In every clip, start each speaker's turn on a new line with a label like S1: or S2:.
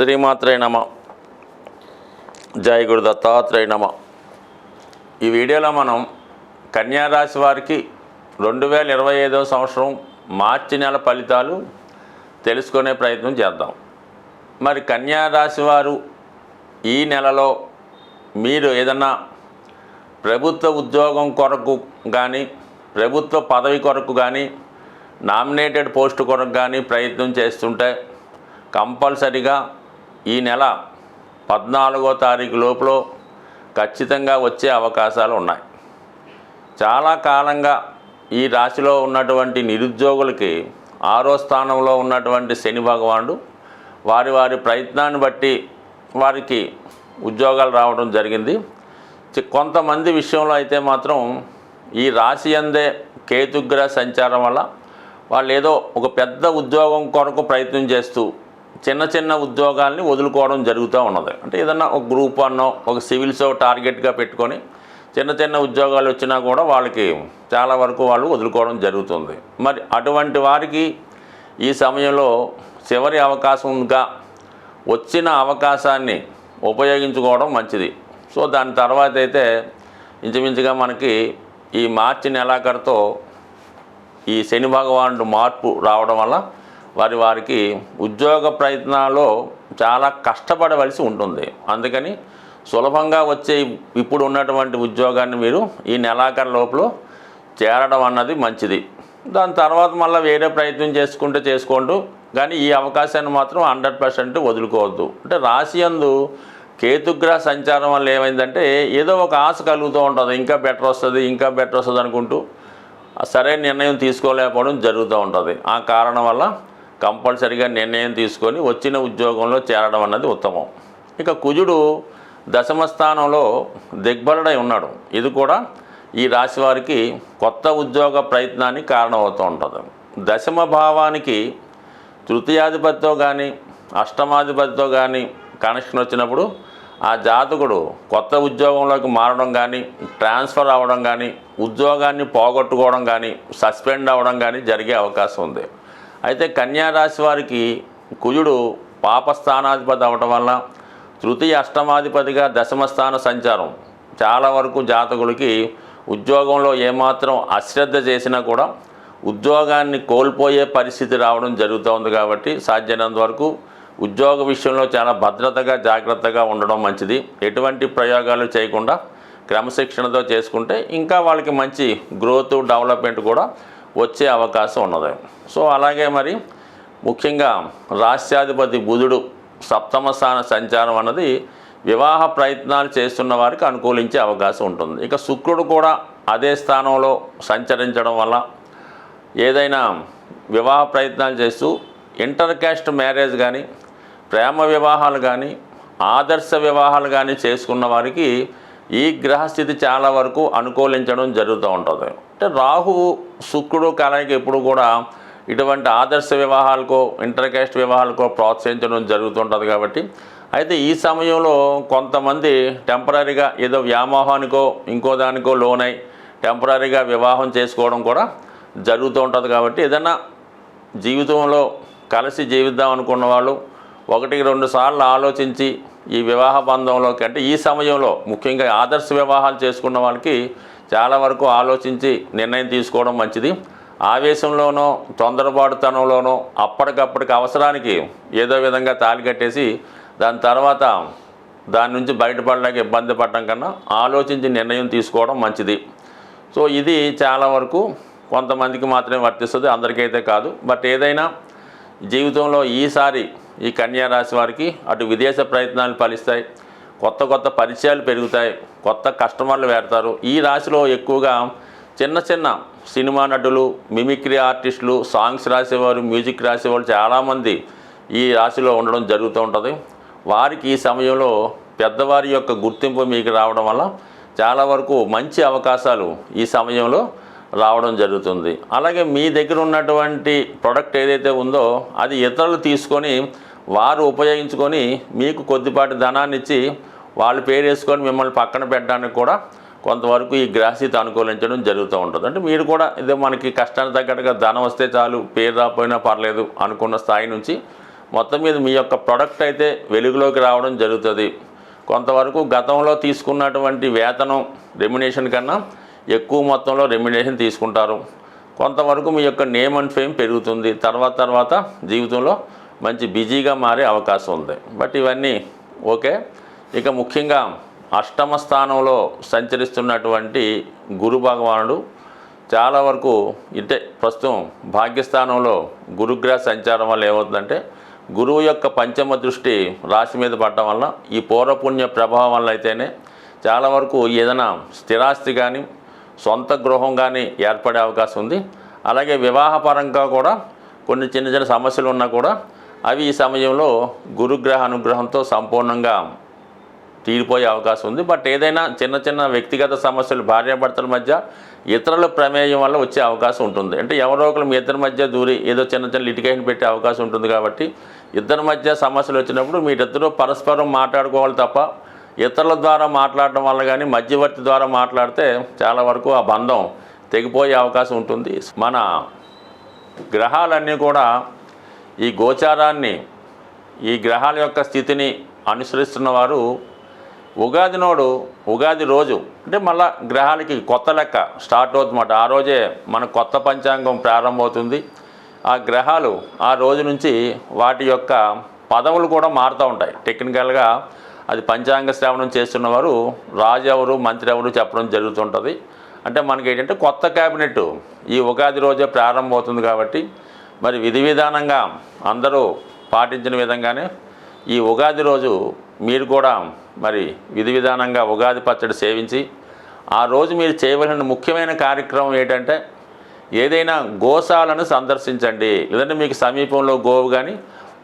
S1: శ్రీమాత్రే నమ. జయ గురు దత్తాత్రేయ నమ. ఈ వీడియోలో మనం కన్యారాశి వారికి రెండు వేల ఇరవై ఐదవ సంవత్సరం మార్చి నెల ఫలితాలు తెలుసుకునే ప్రయత్నం చేద్దాం. మరి కన్యారాశి వారు ఈ నెలలో మీరు ఏదన్నా ప్రభుత్వ ఉద్యోగం కొరకు కానీ ప్రభుత్వ పదవి కొరకు కానీ నామినేటెడ్ పోస్ట్ కొరకు కానీ ప్రయత్నం చేస్తుంటే కంపల్సరిగా ఈ నెల పద్నాలుగో తారీఖు లోపల ఖచ్చితంగా వచ్చే అవకాశాలు ఉన్నాయి. చాలా కాలంగా ఈ రాశిలో ఉన్నటువంటి నిరుద్యోగులకి ఆరో స్థానంలో ఉన్నటువంటి శని భగవానుడు వారి వారి ప్రయత్నాన్ని బట్టి వారికి ఉద్యోగాలు రావడం జరిగింది. కొంతమంది విషయంలో అయితే మాత్రం ఈ రాశి అందే కేతుగ్రహ సంచారం వల్ల వాళ్ళు ఏదో ఒక పెద్ద ఉద్యోగం కొరకు ప్రయత్నం చేస్తూ చిన్న చిన్న ఉద్యోగాల్ని వదులుకోవడం జరుగుతూ ఉన్నది. అంటే ఏదన్నా ఒక గ్రూప్ అన్నో ఒక సివిల్స్ టార్గెట్గా పెట్టుకొని చిన్న చిన్న ఉద్యోగాలు వచ్చినా కూడా వాళ్ళకి చాలా వరకు వాళ్ళు వదులుకోవడం జరుగుతుంది. మరి అటువంటి వారికి ఈ సమయంలో చివరి అవకాశంగా వచ్చిన అవకాశాన్ని ఉపయోగించుకోవడం మంచిది. సో దాని తర్వాత అయితే ఇంచుమించుగా మనకి ఈ మార్చి నెలాఖరుతో ఈ శని భగవానుడు మార్పు రావడం వల్ల వారి వారికి ఉద్యోగ ప్రయత్నాల్లో చాలా కష్టపడవలసి ఉంటుంది. అందుకని సులభంగా వచ్చే ఇప్పుడు ఉన్నటువంటి ఉద్యోగాన్ని మీరు ఈ నెలాఖరు లోపల చేరడం అన్నది మంచిది. దాని తర్వాత మళ్ళీ వేరే ప్రయత్నం చేసుకుంటే చేసుకోండు కానీ ఈ అవకాశాన్ని మాత్రం హండ్రెడ్ పర్సెంట్ వదులుకోవద్దు. అంటే రాశి అందు కేతుగ్రహ సంచారం వల్ల ఏమైందంటే ఏదో ఒక ఆశ కలుగుతూ ఉంటుంది. ఇంకా బెటర్ వస్తుంది ఇంకా బెటర్ వస్తుంది అనుకుంటూ సరైన నిర్ణయం తీసుకోలేకపోవడం జరుగుతూ ఉంటుంది. ఆ కారణం వల్ల కంపల్సరిగా నిర్ణయం తీసుకొని వచ్చిన ఉద్యోగంలో చేరడం అన్నది ఉత్తమం. ఇక కుజుడు దశమ స్థానంలో దిగ్బలుడై ఉన్నాడు. ఇది కూడా ఈ రాశి వారికి కొత్త ఉద్యోగ ప్రయత్నానికి కారణమవుతూ ఉంటుంది. దశమ భావానికి తృతీయాధిపతితో కానీ అష్టమాధిపతితో కానీ కనెక్షన్ వచ్చినప్పుడు ఆ జాతకుడు కొత్త ఉద్యోగంలోకి మారడం కానీ ట్రాన్స్ఫర్ అవ్వడం కానీ ఉద్యోగాన్ని పోగొట్టుకోవడం కానీ సస్పెండ్ అవ్వడం కానీ జరిగే అవకాశం ఉంది. అయితే కన్యారాశి వారికి కుజుడు పాపస్థానాధిపతి అవటం వల్ల తృతీయ అష్టమాధిపతిగా దశమ స్థాన సంచారం. చాలా వరకు జాతకులకి ఉద్యోగంలో ఏమాత్రం అశ్రద్ధ చేసినా కూడా ఉద్యోగాన్ని కోల్పోయే పరిస్థితి రావడం జరుగుతోంది కాబట్టి సాధ్యమైనంత వరకు ఉద్యోగ విషయంలో చాలా భద్రతగా జాగ్రత్తగా ఉండడం మంచిది. ఎటువంటి ప్రయోగాలు చేయకుండా క్రమశిక్షణతో చేసుకుంటే ఇంకా వాళ్ళకి మంచి గ్రోత్ డెవలప్మెంట్ కూడా వచ్చే అవకాశం ఉన్నది. సో అలాగే మరి ముఖ్యంగా రాష్ట్రాధిపతి బుధుడు సప్తమ స్థాన సంచారం అన్నది వివాహ ప్రయత్నాలు చేస్తున్న వారికి అనుకూలించే అవకాశం ఉంటుంది. ఇక శుక్రుడు కూడా అదే స్థానంలో సంచరించడం వల్ల ఏదైనా వివాహ ప్రయత్నాలు చేస్తూ ఇంటర్ క్యాస్ట్ మ్యారేజ్ కానీ ప్రేమ వివాహాలు కానీ ఆదర్శ వివాహాలు కానీ చేసుకున్న వారికి ఈ గ్రహస్థితి చాలా వరకు అనుకూలించడం జరుగుతూ ఉంటుంది. అంటే రాహు శుక్రుడు కాలానికి ఎప్పుడు కూడా ఇటువంటి ఆదర్శ వివాహాలకో ఇంటర్ క్యాస్ట్ వివాహాలకో ప్రోత్సహించడం జరుగుతుంటుంది కాబట్టి. అయితే ఈ సమయంలో కొంతమంది టెంపరీగా ఏదో వ్యామోహానికో ఇంకో దానికో లోనై టెంపరీగా వివాహం చేసుకోవడం కూడా జరుగుతూ ఉంటుంది కాబట్టి. ఏదైనా జీవితంలో కలిసి జీవిద్దాం అనుకున్న వాళ్ళు ఒకటికి రెండు సార్లు ఆలోచించి ఈ వివాహ బంధంలోకి అంటే ఈ సమయంలో ముఖ్యంగా ఆదర్శ వివాహాలు చేసుకున్న వాళ్ళకి చాలా వరకు ఆలోచించి నిర్ణయం తీసుకోవడం మంచిది. ఆవేశంలోనో తొందరపాటుతనంలోనో అప్పటికప్పటికి అవసరానికి ఏదో విధంగా తాళి కట్టేసి దాని తర్వాత దాని నుంచి బయటపడలేక ఇబ్బంది పడడం కన్నా ఆలోచించి నిర్ణయం తీసుకోవడం మంచిది. సో ఇది చాలా వరకు కొంతమందికి మాత్రమే వర్తిస్తుంది అందరికైతే కాదు. బట్ ఏదైనా జీవితంలో ఈసారి ఈ కన్యా రాశి వారికి అటు విదేశ ప్రయత్నాలు ఫలిస్తాయి కొత్త కొత్త పరిచయాలు పెరుగుతాయి కొత్త కస్టమర్లు వేడతారు. ఈ రాశిలో ఎక్కువగా చిన్న చిన్న సినిమా నటులు మిమిక్రీ ఆర్టిస్టులు సాంగ్స్ రాసేవారు మ్యూజిక్ రాసేవాళ్ళు చాలామంది ఈ రాశిలో ఉండడం జరుగుతూ ఉంటుంది. వారికి ఈ సమయంలో పెద్దవారి యొక్క గుర్తింపు మీకు రావడం వల్ల చాలా వరకు మంచి అవకాశాలు ఈ సమయంలో రావడం జరుగుతుంది. అలాగే మీ దగ్గర ఉన్నటువంటి ప్రొడక్ట్ ఏదైతే ఉందో అది ఇతరులు తీసుకొని వారు ఉపయోగించుకొని మీకు కొద్దిపాటి ధనాన్ని ఇచ్చి వాళ్ళు పేరు వేసుకొని మిమ్మల్ని పక్కన పెట్టడానికి కూడా కొంతవరకు ఈ గ్రాసీత అనుకూలించడం జరుగుతూ ఉంటుంది. అంటే మీరు కూడా ఇదే మనకి కష్టానికి తగ్గట్టుగా ధనం వస్తే చాలు పేరు రాకపోయినా పర్లేదు అనుకున్న స్థాయి నుంచి మొత్తం మీద మీ యొక్క ప్రొడక్ట్ అయితే వెలుగులోకి రావడం జరుగుతుంది. కొంతవరకు గతంలో తీసుకున్నటువంటి వేతనం రెమ్యునేషన్ కన్నా ఎక్కువ మొత్తంలో రెమ్యునేషన్ తీసుకుంటారు. కొంతవరకు మీ యొక్క నేమ్ అండ్ ఫేమ్ పెరుగుతుంది. తర్వాత తర్వాత జీవితంలో మంచి బిజీగా మారే అవకాశం ఉంది. బట్ ఇవన్నీ ఓకే ఇక ముఖ్యంగా అష్టమ స్థానంలో సంచరిస్తున్నటువంటి గురు భగవానుడు చాలా వరకు ఇటే ప్రస్తుతం భాగ్యస్థానంలో గురుగ్రహ సంచారం వల్ల ఏమవుతుందంటే గురువు యొక్క పంచమ దృష్టి రాశి మీద పడటం వల్ల ఈ పూర్వపుణ్య ప్రభావం వల్ల అయితేనే చాలా వరకు ఏదైనా స్థిరాస్తి కానీ సొంత గృహం కానీ ఏర్పడే అవకాశం ఉంది. అలాగే వివాహపరంగా కూడా కొన్ని చిన్న చిన్న సమస్యలు ఉన్నా కూడా అవి ఈ సమయంలో గురుగ్రహ అనుగ్రహంతో సంపూర్ణంగా తీరిపోయే అవకాశం ఉంది. బట్ ఏదైనా చిన్న చిన్న వ్యక్తిగత సమస్యలు భార్యాభర్తల మధ్య ఇతరుల ప్రమేయం వల్ల వచ్చే అవకాశం ఉంటుంది. అంటే ఎవరో ఒకరు మీ ఇద్దరి మధ్య దూరి ఏదో చిన్న చిన్న లిటికేషన్ పెట్టే అవకాశం ఉంటుంది కాబట్టి ఇద్దరి మధ్య సమస్యలు వచ్చినప్పుడు మీరిద్దరూ పరస్పరం మాట్లాడుకోవాలి తప్ప ఇతరుల ద్వారా మాట్లాడటం వల్ల కానీ మధ్యవర్తి ద్వారా మాట్లాడితే చాలా వరకు ఆ బంధం తెగిపోయే అవకాశం ఉంటుంది. మన గ్రహాలన్నీ కూడా ఈ గోచారాన్ని ఈ గ్రహాల యొక్క స్థితిని అనుసరిస్తున్న వారు ఉగాది నోడు ఉగాది రోజు అంటే మళ్ళా గ్రహాలకి కొత్త లెక్క స్టార్ట్ అవుతుందన్నమాట. ఆ రోజే మన కొత్త పంచాంగం ప్రారంభమవుతుంది. ఆ గ్రహాలు ఆ రోజు నుంచి వాటి యొక్క పదవులు కూడా మారుతూ ఉంటాయి. టెక్నికల్గా అది పంచాంగ శ్రవణం చేస్తున్నవారు రాజు ఎవరు మంత్రి ఎవరు చెప్పడం జరుగుతుంటుంది. అంటే మనకి ఏంటంటే కొత్త క్యాబినెట్ ఈ ఉగాది రోజే ప్రారంభమవుతుంది కాబట్టి మరి విధి విధానంగా అందరూ పాటించిన విధంగానే ఈ ఉగాది రోజు మీరు కూడా మరి విధి విధానంగా ఉగాది పచ్చడి సేవించి ఆ రోజు మీరు చేయవలసిన ముఖ్యమైన కార్యక్రమం ఏంటంటే ఏదైనా గోశాలను సందర్శించండి. లేదంటే మీకు సమీపంలో గోవు కానీ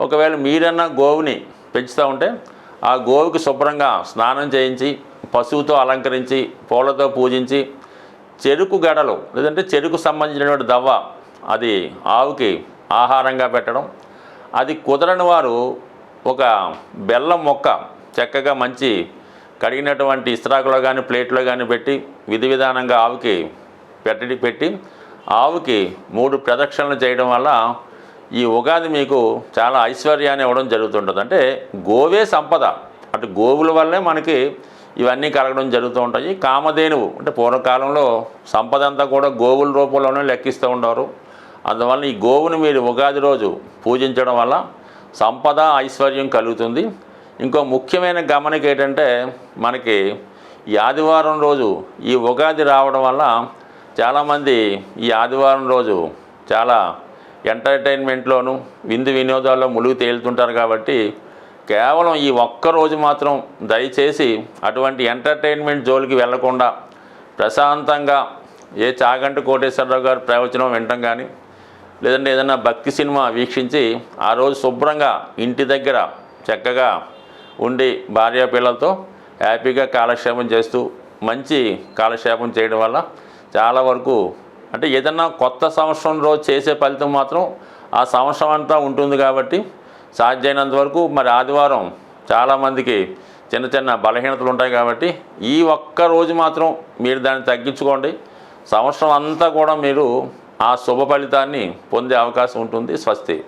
S1: ఒకవేళ మీరన్నా గోవుని పెంచుతూ ఉంటే ఆ గోవుకి శుభ్రంగా స్నానం చేయించి పశువుతో అలంకరించి పూలతో పూజించి చెరుకు గడలు లేదంటే చెరుకు సంబంధించినటువంటి దవ్వ అది ఆవుకి ఆహారంగా పెట్టడం. అది కుదరని వారు ఒక బెల్లం మొక్క చక్కగా మంచి కడిగినటువంటి ఇస్త్రాకులో కానీ ప్లేట్లో కానీ పెట్టి విధి విధానంగా ఆవుకి పెట్టడి పెట్టి ఆవుకి మూడు ప్రదక్షిణలు చేయడం వల్ల ఈ ఉగాది మీకు చాలా ఐశ్వర్యాన్ని ఇవ్వడం జరుగుతుంటుంది. అంటే గోవే సంపద. అటు గోవుల వల్లే మనకి ఇవన్నీ కలగడం జరుగుతూ ఉంటాయి. కామధేనువు అంటే పూర్వకాలంలో సంపద అంతా కూడా గోవుల రూపంలోనే లెక్కిస్తూ ఉండేవారు. అందువల్ల ఈ గోవుని మీరు ఉగాది రోజు పూజించడం వల్ల సంపద ఐశ్వర్యం కలుగుతుంది. ఇంకో ముఖ్యమైన గమనిక ఏంటంటే మనకి ఈ ఆదివారం రోజు ఈ ఉగాది రావడం వల్ల చాలామంది ఈ ఆదివారం రోజు చాలా ఎంటర్టైన్మెంట్లోను విందు వినోదాల్లో ములుగు తేలుతుంటారు కాబట్టి కేవలం ఈ ఒక్క రోజు మాత్రం దయచేసి అటువంటి ఎంటర్టైన్మెంట్ జోలికి వెళ్ళకుండా ప్రశాంతంగా ఏ చాగంటి కోటేశ్వరరావు గారి ప్రవచనం వినటం కానీ లేదంటే ఏదైనా భక్తి సినిమా వీక్షించి ఆ రోజు శుభ్రంగా ఇంటి దగ్గర చక్కగా ఉండి భార్య పిల్లలతో హ్యాపీగా కాలక్షేపం చేస్తూ మంచి కాలక్షేపం చేయడం వల్ల చాలా వరకు అంటే ఏదన్నా కొత్త సంవత్సరం రోజు చేసే ఫలితం మాత్రం ఆ సంవత్సరం అంతా ఉంటుంది కాబట్టి సాధ్యమైనంత వరకు మరి ఆదివారం చాలామందికి చిన్న చిన్న బలహీనతలు ఉంటాయి కాబట్టి ఈ ఒక్క రోజు మాత్రం మీరు దాన్ని తగ్గించుకోండి. సంవత్సరం అంతా కూడా మీరు ఆ శుభ ఫలితాన్ని పొందే అవకాశం ఉంటుంది స్వస్తి.